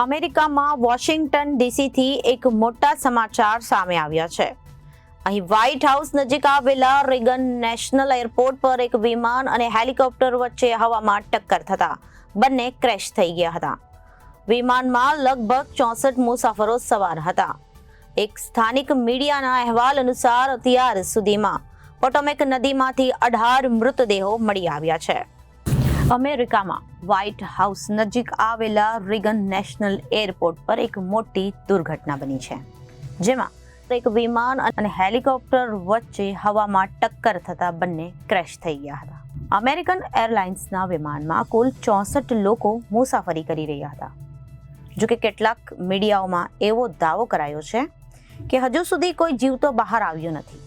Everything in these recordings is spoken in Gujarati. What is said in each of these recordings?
અમેરિકામાં વોશિંગ્ટન ડીસીથી એક મોટા સમાચાર સામે આવ્યા છે. અહીં વ્હાઇટ હાઉસ નજીક આવેલા રેગન નેશનલ એરપોર્ટ પર એક વિમાન અને હેલિકોપ્ટર વચ્ચે હવામાં ટક્કર થતા બંને ક્રેશ થઈ ગયા હતા. વિમાનમાં લગભગ ચોસઠ મુસાફરો સવાર હતા. એક સ્થાનિક મીડિયાના અહેવાલ અનુસાર અત્યાર સુધીમાં પોટોમેક નદીમાંથી અઢાર મૃતદેહો મળી આવ્યા છે. અમેરિકામાં વ્હાઇટ હાઉસ નજીક આવેલા રિગન નેશનલ એરપોર્ટ પર એક મોટી દુર્ઘટના બની છે, જેમાં એક વિમાન અને હેલિકોપ્ટર વચ્ચે હવામાં ટક્કર થતા બંને ક્રેશ થઈ ગયા હતા. અમેરિકન એરલાઇન્સના વિમાનમાં કુલ ચોસઠ લોકો મુસાફરી કરી રહ્યા હતા. જોકે કેટલાક મીડિયાઓમાં એવો દાવો કરાયો છે કે હજુ સુધી કોઈ જીવતો બહાર આવ્યો નથી.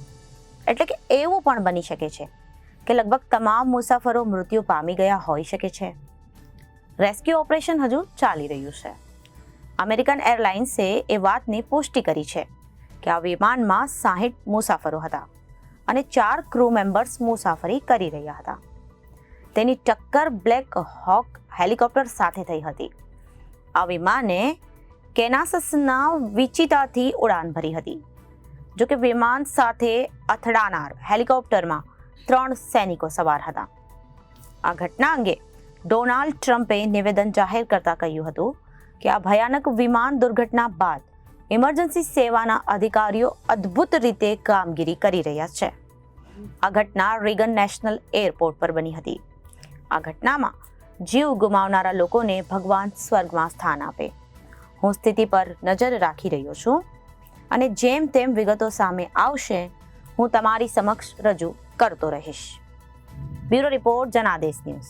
એટલે કે એવું પણ બની શકે છે કે લગભગ તમામ મુસાફરો મૃત્યુ પામી ગયા હોઈ શકે છે. રેસ્ક્યુ ઓપરેશન હજુ ચાલી રહ્યું છે. અમેરિકન એરલાઇન્સે એ વાતની પુષ્ટિ કરી છે કે આ વિમાનમાં સાહીઠ મુસાફરો હતા અને ચાર ક્રૂ મેમ્બર્સ મુસાફરી કરી રહ્યા હતા. તેની ટક્કર બ્લેક હોક હેલિકોપ્ટર સાથે થઈ હતી. આ વિમાને કેનાસસના વિચિતાથી ઉડાન ભરી હતી. જોકે વિમાન સાથે અથડાનાર હેલિકોપ્ટરમાં ત્રણ સૈનિકો સવાર હતા. આ ઘટના અંગે ડોનાલ્ડ ટ્રમ્પે નિવેદન જાહેર કરતા કહ્યું હતું કે આ ભયાનક વિમાન દુર્ઘટના બાદ ઇમરજન્સી સેવાના અધિકારીઓ અદ્ભુત રીતે કામગીરી કરી રહ્યા છે. આ ઘટના રીગન નેશનલ એરપોર્ટ પર બની હતી. આ ઘટનામાં જીવ ગુમાવનારા લોકોને ભગવાન સ્વર્ગમાં સ્થાન આપે. હું સ્થિતિ પર નજર રાખી રહ્યો છું અને જેમ તેમ વિગતો સામે આવશે, હું તમારી સમક્ષ રજૂ કરતો રહીશ. Bureau report Janadesh news.